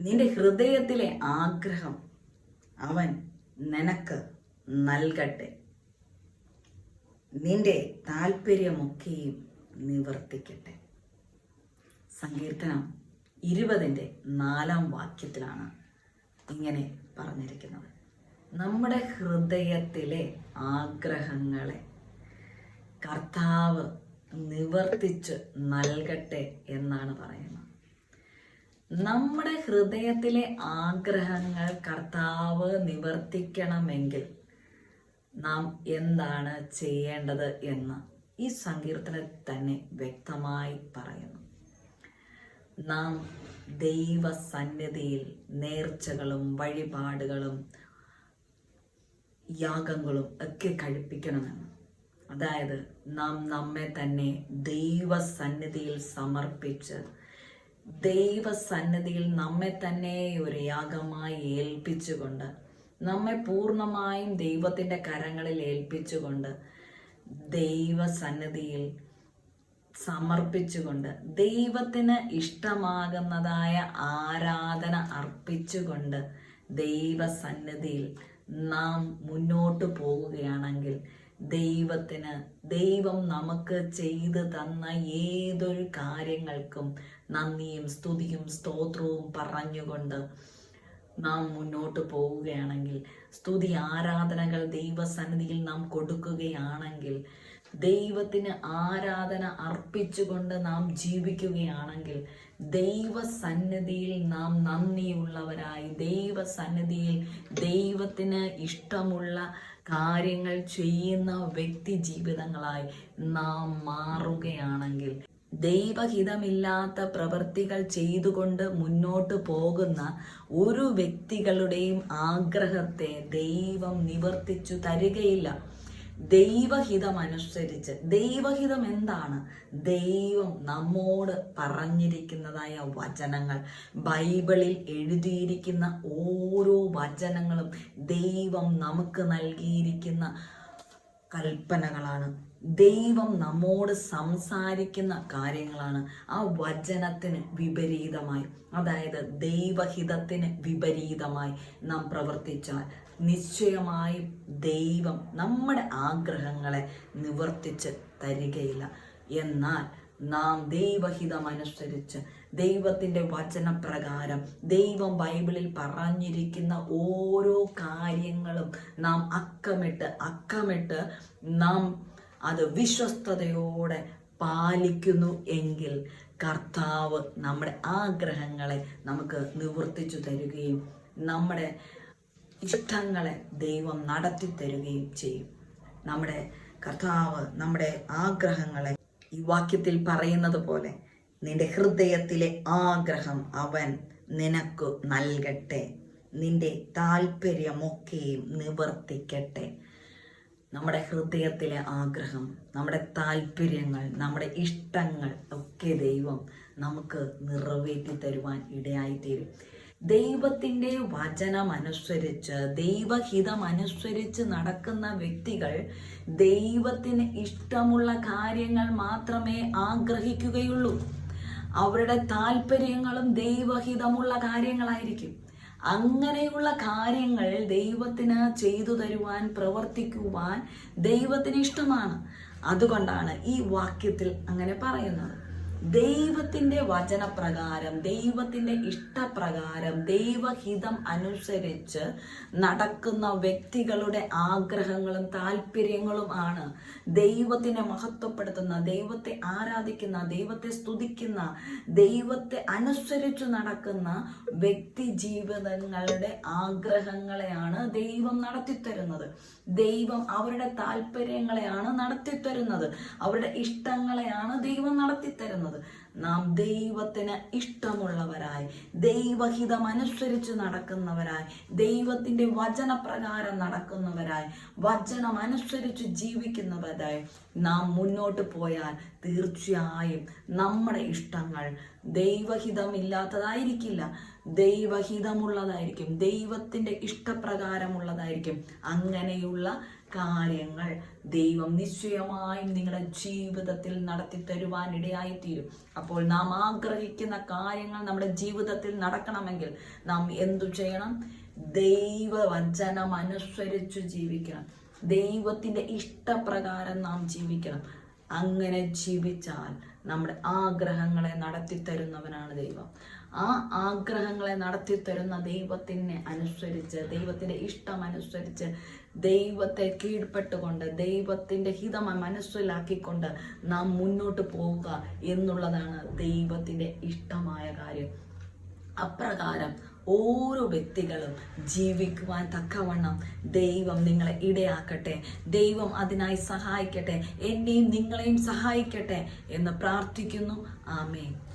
നിന്റെ ഹൃദയത്തിലെ ആഗ്രഹം അവൻ നിനക്ക് നൽകട്ടെ. നിന്റെ താല്പര്യമൊക്കെയും നിവർത്തിക്കട്ടെ. സങ്കീർത്തനം ഇരുപതിന്റെ നാലാം വാക്യത്തിലാണ് ഇങ്ങനെ പറഞ്ഞിരിക്കുന്നത്. നമ്മുടെ ഹൃദയത്തിലെ ആഗ്രഹങ്ങളെ കർത്താവ് നിവർത്തിച്ച് നൽകട്ടെ എന്നാണ് പറയുന്നത്. നമ്മുടെ ഹൃദയത്തിലെ ആഗ്രഹങ്ങൾ കർത്താവ് നിവർത്തിക്കണമെങ്കിൽ നാം എന്താണ് ചെയ്യേണ്ടത് എന്ന് ഈ സങ്കീർത്തനത്തിൽ തന്നെ വ്യക്തമായി പറയുന്നു. നാം ദൈവസന്നിധിയിൽ നേർച്ചകളും വഴിപാടുകളും യാഗങ്ങളും ഒക്കെ കഴിപ്പിക്കണമെന്ന്. അതായത് നാം നമ്മെ തന്നെ ദൈവസന്നിധിയിൽ സമർപ്പിച്ച് ദൈവസന്നിധിയിൽ നമ്മെ തന്നെ ഒരു യാഗമായി ഏൽപ്പിച്ചുകൊണ്ട് നമ്മെ പൂർണമായും ദൈവത്തിന്റെ കരങ്ങളിൽ ഏൽപ്പിച്ചുകൊണ്ട് ദൈവസന്നിധിയിൽ സമർപ്പിച്ചുകൊണ്ട് ദൈവത്തിന് ഇഷ്ടമാകുന്നതായ ആരാധന അർപ്പിച്ചുകൊണ്ട് ദൈവസന്നിധിയിൽ നാം മുന്നോട്ട് പോവുകയാണെങ്കിൽ ദൈവത്തിന്. ദൈവം നമുക്ക് ചെയ്തു തന്ന ഏതൊരു കാര്യങ്ങൾക്കും നന്ദിയും സ്തുതിയും സ്തോത്രവും പറഞ്ഞുകൊണ്ട് നാം മുന്നോട്ട് പോവുകയാണെങ്കിൽ സ്തുതി ആരാധനകൾ ദൈവസന്നിധിയിൽ നാം കൊടുക്കുകയാണെങ്കിൽ ദൈവത്തിന് ആരാധന അർപ്പിച്ചുകൊണ്ട് നാം ജീവിക്കുകയാണെങ്കിൽ ദൈവസന്നിധിയിൽ നാം നന്ദിയുള്ളവരായി ദൈവസന്നിധിയിൽ ദൈവത്തിന് ഇഷ്ടമുള്ള കാര്യങ്ങൾ ചെയ്യുന്ന വ്യക്തി ജീവിതങ്ങളായി നാം മാറുകയാണെങ്കിൽ ദൈവഹിതമില്ലാത്ത പ്രവൃത്തികൾ ചെയ്തുകൊണ്ട് മുന്നോട്ട് പോകുന്ന ഒരു വ്യക്തികളുടെയും ആഗ്രഹത്തെ ദൈവം നിവർത്തിച്ചു തരികയില്ല. ദൈവഹിതമനുസരിച്ച് ദൈവഹിതം എന്താണ്? ദൈവം നമ്മോട് പറഞ്ഞിരിക്കുന്നതായ വചനങ്ങൾ. ബൈബിളിൽ എഴുതിയിരിക്കുന്ന ഓരോ വചനങ്ങളും ദൈവം നമുക്ക് നൽകിയിരിക്കുന്ന കൽപ്പനകളാണ്. ദൈവം നമ്മോട് സംസാരിക്കുന്ന കാര്യങ്ങളാണ്. ആ വചനത്തിന് വിപരീതമായി. അതായത് ദൈവഹിതത്തിന് വിപരീതമായി നാം പ്രവർത്തിച്ചാൽ നിശ്ചയമായും ദൈവം നമ്മുടെ ആഗ്രഹങ്ങളെ നിവർത്തിച്ച് തരികയില്ല. എന്നാൽ നാം ദൈവഹിതമനുസരിച്ച് ദൈവത്തിന്റെ വചനപ്രകാരം ദൈവം ബൈബിളിൽ പറഞ്ഞിരിക്കുന്ന ഓരോ കാര്യങ്ങളും നാം അക്കമിട്ട് അക്കമിട്ട് നാം അത് വിശ്വസ്തയോടെ പാലിക്കുന്നു എങ്കിൽ കർത്താവ് നമ്മുടെ ആഗ്രഹങ്ങളെ നമുക്ക് നിവർത്തിച്ചു തരികയും നമ്മുടെ ഇഷ്ടങ്ങളെ ദൈവം നടത്തി തരുകയും ചെയ്യും. നമ്മുടെ കർത്താവ് നമ്മുടെ ആഗ്രഹങ്ങളെ ഈ വാക്യത്തിൽ പറയുന്നത് പോലെ നിന്റെ ഹൃദയത്തിലെ ആഗ്രഹം അവൻ നിനക്ക് നൽകട്ടെ. നിന്റെ താല്പര്യമൊക്കെയും നിവർത്തിക്കട്ടെ. നമ്മുടെ ഹൃദയത്തിലെ ആഗ്രഹം നമ്മുടെ താല്പര്യങ്ങൾ നമ്മുടെ ഇഷ്ടങ്ങൾ ഒക്കെ ദൈവം നമുക്ക് നിറവേറ്റി തരുവാൻ ഇടയായിത്തീരും. ദൈവത്തിന്റെ വചനമനുസരിച്ച് ദൈവഹിതമനുസരിച്ച് നടക്കുന്ന വ്യക്തികൾ ദൈവത്തിന് ഇഷ്ടമുള്ള കാര്യങ്ങൾ മാത്രമേ ആഗ്രഹിക്കുകയുള്ളൂ. അവരുടെ താല്പര്യങ്ങളും ദൈവഹിതമുള്ള കാര്യങ്ങളായിരിക്കും. അങ്ങനെയുള്ള കാര്യങ്ങൾ ദൈവത്തിന് ചെയ്തു തരുവാൻ പ്രവർത്തിക്കുവാൻ ദൈവത്തിന് ഇഷ്ടമാണ്. അതുകൊണ്ടാണ് ഈ വാക്യത്തിൽ അങ്ങനെ പറയുന്നത്. ദൈവത്തിന്റെ വചനപ്രകാരം ദൈവത്തിന്റെ ഇഷ്ടപ്രകാരം ദൈവഹിതം അനുസരിച്ച് നടക്കുന്ന വ്യക്തികളുടെ ആഗ്രഹങ്ങളും താല്പര്യങ്ങളും ആണ് ദൈവത്തിനെ മഹത്വപ്പെടുത്തുന്ന ദൈവത്തെ ആരാധിക്കുന്ന ദൈവത്തെ സ്തുതിക്കുന്ന ദൈവത്തെ അനുസരിച്ച് നടക്കുന്ന വ്യക്തി ജീവിതങ്ങളുടെ ആഗ്രഹങ്ങളെയാണ് ദൈവം നടത്തിത്തരുന്നത്. ദൈവം അവരുടെ താല്പര്യങ്ങളെയാണ് നടത്തിത്തരുന്നത്. അവരുടെ ഇഷ്ടങ്ങളെയാണ് ദൈവം നടത്തിത്തരുന്നത്. നാം ദൈവത്തിന് ഇഷ്ടമുള്ളവരായി ദൈവഹിതം അനുസരിച്ച് നടക്കുന്നവരായി ദൈവത്തിന്റെ വചനപ്രകാരം നടക്കുന്നവരായി വചനം അനുസരിച്ച് ജീവിക്കുന്നവരായി നാം മുന്നോട്ട് പോയാൽ തീർച്ചയായും നമ്മുടെ ഇഷ്ടങ്ങൾ ദൈവഹിതമില്ലാത്തതായിരിക്കില്ല. ദൈവഹിതമുള്ളതായിരിക്കും. ദൈവത്തിന്റെ ഇഷ്ടപ്രകാരമുള്ളതായിരിക്കും. അങ്ങനെയുള്ള കാര്യങ്ങൾ ദൈവം നിശ്ചയമായും നിങ്ങളുടെ ജീവിതത്തിൽ നടത്തി തരുവാൻ അപ്പോൾ നാം ആഗ്രഹിക്കുന്ന കാര്യങ്ങൾ നമ്മുടെ ജീവിതത്തിൽ നടക്കണമെങ്കിൽ നാം എന്തു ചെയ്യണം? ദൈവവചനം അനുസരിച്ച് ജീവിക്കണം. ദൈവത്തിന്റെ ഇഷ്ടപ്രകാരം നാം ജീവിക്കണം. അങ്ങനെ ജീവിച്ചാൽ നമ്മുടെ ആഗ്രഹങ്ങളെ നടത്തി തരുന്നവനാണ് ദൈവം. ആ ആഗ്രഹങ്ങളെ നടത്തി തരുന്ന ദൈവത്തിനെ അനുസരിച്ച് ദൈവത്തിന്റെ ഇഷ്ടം അനുസരിച്ച് ദൈവത്തെ കീഴ്പ്പെട്ടുകൊണ്ട് ദൈവത്തിന്റെ ഹിതം മനസ്സിലാക്കിക്കൊണ്ട് നാം മുന്നോട്ട് പോവുക എന്നുള്ളതാണ് ദൈവത്തിന്റെ ഇഷ്ടമായ കാര്യം. അപ്രകാരം ഓരോ വ്യക്തികളും ജീവിക്കുവാൻ തക്കവണ്ണം ദൈവം നിങ്ങളെ ഇടയാക്കട്ടെ ദൈവം അതിനായി സഹായിക്കട്ടെ എന്നെയും നിങ്ങളെയും സഹായിക്കട്ടെ എന്ന് പ്രാർത്ഥിക്കുന്നു. ആമേൻ.